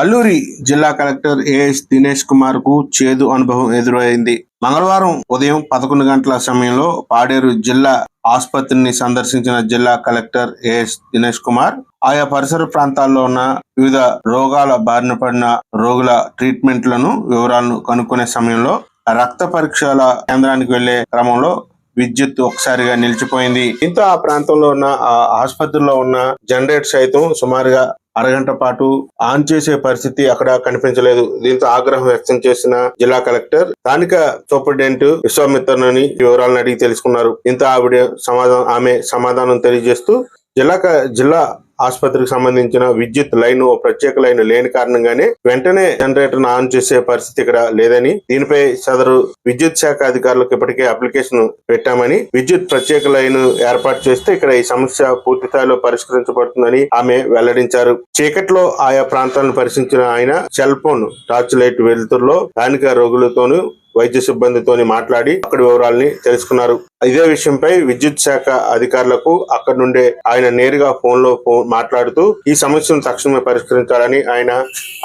అల్లూరి జిల్లా collector as Dinesh కుమార్కు చేదు అనుభవం ఎదురైంది. మంగళవారం ఉదయం పదకొండు గంటల సమయంలో పాడేరు జిల్లా ఆసుపత్రిని సందర్శించిన జిల్లా కలెక్టర్ ఏఎస్ దినేష్ కుమార్ ఆయా పరిసర ప్రాంతాల్లో ఉన్న వివిధ రోగాల బారిన పడిన రోగుల ట్రీట్మెంట్లను వివరాలను కనుక్కునే సమయంలో రక్త పరీక్షల కేంద్రానికి వెళ్ళే క్రమంలో విద్యుత్ ఒకసారిగా నిలిచిపోయింది. దీంతో ఆ ప్రాంతంలో ఉన్న ఆ ఆసుపత్రిలో ఉన్న జనరేటర్ సైతం సుమారుగా అరగంట పాటు ఆన్ చేసే పరిస్థితి అక్కడ కనిపించలేదు. దీంతో ఆగ్రహం వ్యక్తం చేసిన జిల్లా కలెక్టర్ స్థానిక సూపరింటెండెంట్ విశ్వామిత్రనని వివరాలను అడిగి తెలుసుకున్నారు. దీంతో ఆవిడ సమాధానం ఆమె సమాధానం తెలియజేస్తూ జిల్లా క- జిల్లా ఆసుపత్రికి సంబంధించిన విద్యుత్ లైన్ ఓ ప్రత్యేక లైన్ లేని కారణంగానే వెంటనే జనరేటర్ ఆన్ చేసే పరిస్థితి ఇక్కడ లేదని దీనిపై సదరు విద్యుత్ శాఖ అధికారులకు ఇప్పటికే అప్లికేషన్ పెట్టామని విద్యుత్ ప్రత్యేక లైన్ ఏర్పాటు చేస్తే ఇక్కడ ఈ సమస్య పూర్తి స్థాయిలో పరిష్కరించబడుతుందని ఆమె వెల్లడించారు. చీకట్లో ఆయా ప్రాంతాలను పరిశీలించిన ఆయన సెల్ ఫోన్ టార్చ్ లైట్ వెలుతురులో స్థానిక రోగులతోనూ వైద్య సిబ్బందితోని మాట్లాడి అక్కడి వివరాలని తెలుసుకున్నారు. ఇదే విషయంపై విద్యుత్ శాఖ అధికారులకు అక్కడి నుండే ఆయన నేరుగా ఫోన్లో ఫోన్ మాట్లాడుతూ ఈ సమస్యను తక్షణమే పరిష్కరించాలని ఆయన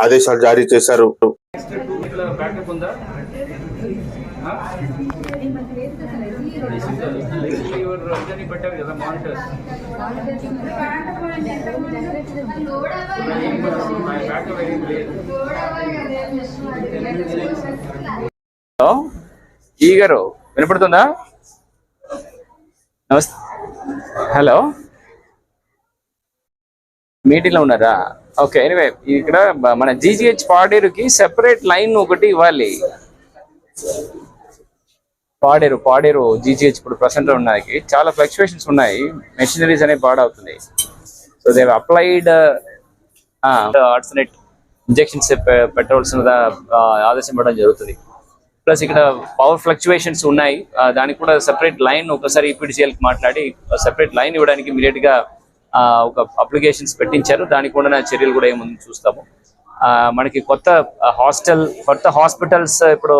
ఆదేశాలు జారీ చేశారు. హలో ఈ గారు వినపడుతుందా? నమస్తే. హలో. మీటింగ్లో ఉన్నారా? ఓకే ఎనివే ఇక్కడ మన జీజీహెచ్ పాడేరుకి సెపరేట్ లైన్ ఒకటి ఇవ్వాలి. Paderu Paderu G G H ఇప్పుడు ప్రజెంట్ ఉన్నాయి చాలా ఫ్లక్చువేషన్స్ ఉన్నాయి. మెషినరీస్ అనేవి పాడవుతుంది so they've applied alternate injections పెట్టవలసిన ఆదేశం ఇవ్వడం జరుగుతుంది. ప్లస్ ఇక్కడ పవర్ ఫ్లక్చువేషన్స్ ఉన్నాయి. దానికి కూడా సెపరేట్ లైన్ ఒకసారి ఈపీడీసీఎల్కి మాట్లాడి సెపరేట్ లైన్ ఇవ్వడానికి ఇమీడియట్గా ఆ, ఒక అప్లికేషన్స్ పెట్టించారు. దానికి కూడా చర్యలు కూడా ఏముంది చూస్తాము. ఆ, మనకి కొత్త హాస్టల్ కొత్త హాస్పిటల్స్ ఇప్పుడు